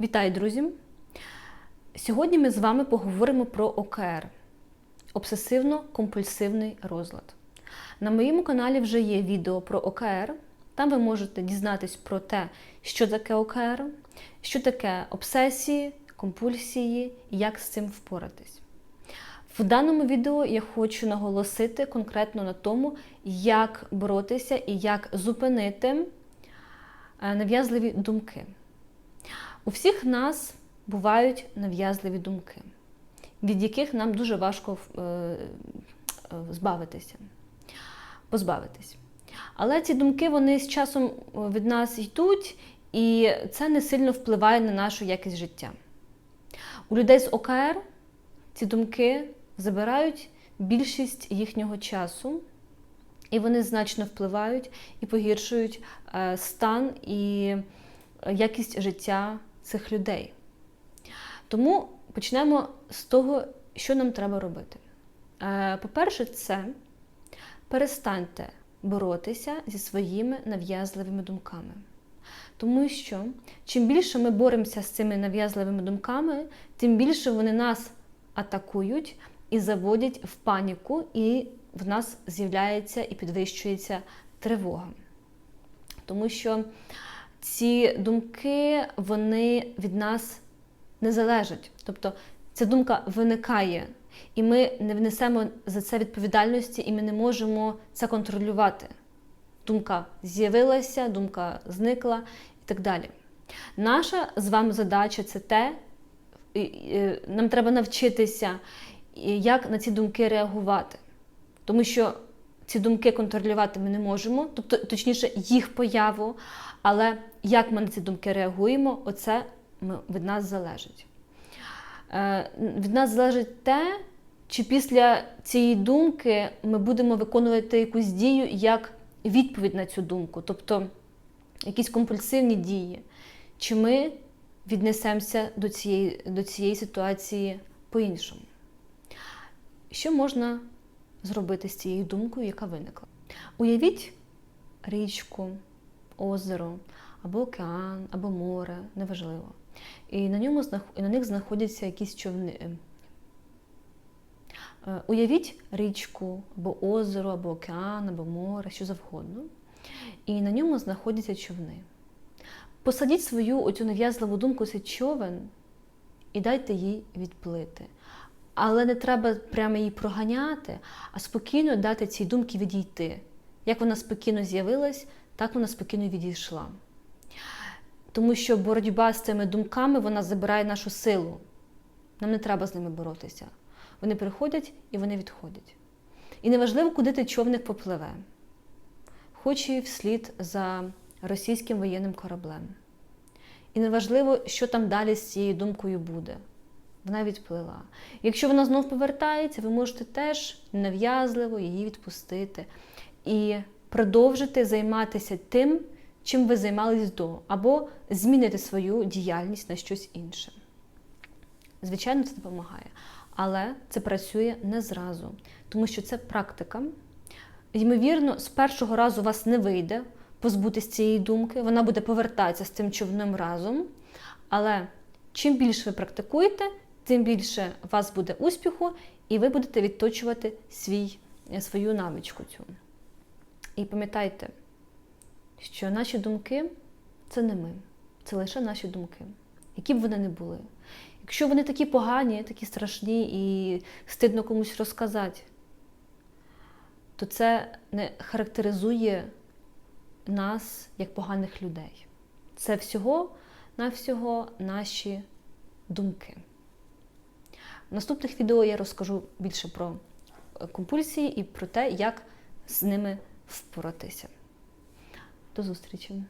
Вітаю, друзі! Сьогодні ми з вами поговоримо про ОКР обсесивно-компульсивний розлад. На моєму каналі вже є відео про ОКР. Там ви можете дізнатись про те, що таке ОКР, що таке обсесії, компульсії і як з цим впоратись. В даному відео я хочу наголосити конкретно на тому, як боротися і як зупинити е, нав'язливі думки. У всіх нас бувають нав'язливі думки, від яких нам дуже важко е, е, збавитися, позбавитись. Але ці думки вони з часом від нас йдуть, і це не сильно впливає на нашу якість життя. У людей з ОКР ці думки забирають більшість їхнього часу, і вони значно впливають і погіршують е, стан і якість життя цих людей. Тому почнемо з того, що нам треба робити. Е, По-перше, це перестаньте боротися зі своїми нав'язливими думками. Тому що чим більше ми боремося з цими нав'язливими думками, тим більше вони нас атакують і заводять в паніку, і в нас з'являється і підвищується тривога. Тому що ці думки вони від нас не залежать. Тобто ця думка виникає, і ми не внесемо за це відповідальності, і ми не можемо це контролювати. Думка з'явилася, думка зникла і так далі. Наша з вами задача це те, нам треба навчитися, як на ці думки реагувати. Тому що ці думки контролювати ми не можемо, тобто, точніше, їх появу, але як ми на ці думки реагуємо, оце від нас залежить. Е, від нас залежить те, чи після цієї думки ми будемо виконувати якусь дію як відповідь на цю думку, тобто якісь компульсивні дії, чи ми віднесемося до цієї, до цієї ситуації по-іншому. Що можна зробити з цією думкою, яка виникла? Уявіть річку, озеро, або океан, або море, неважливо. І на ньому і на них знаходяться якісь човни. Е, уявіть річку, або озеро, або океан, або море, що завгодно. І на ньому знаходяться човни. Посадіть свою оцю нав'язливу думку цей човен і дайте їй відплити. Але не треба прямо її проганяти, а спокійно дати цій думці відійти. Як вона спокійно з'явилась, так вона спокійно відійшла. Тому що боротьба з цими думками вона забирає нашу силу. Нам не треба з ними боротися. Вони приходять і вони відходять. І неважливо, куди ти човник попливе, хоч і вслід за російським воєнним кораблем. І неважливо, що там далі з цією думкою буде. Вона відплила. Якщо вона знов повертається, ви можете теж нав'язливо її відпустити і продовжити займатися тим, чим ви займались до, або змінити свою діяльність на щось інше. Звичайно, це допомагає. Але це працює не зразу, тому що це практика. Ймовірно, з першого разу вас не вийде позбутися цієї думки, вона буде повертатися з цим човним разом. Але чим більше ви практикуєте, тим більше у вас буде успіху, і ви будете відточувати свій, свою навичку цю. І пам'ятайте, що наші думки це не ми, це лише наші думки, які б вони не були. Якщо вони такі погані, такі страшні і стидно комусь розказати, то це не характеризує нас як поганих людей. Це всього на всього наші думки. В наступних відео я розкажу більше про компульсії і про те, як з ними впоратися. До зустрічі!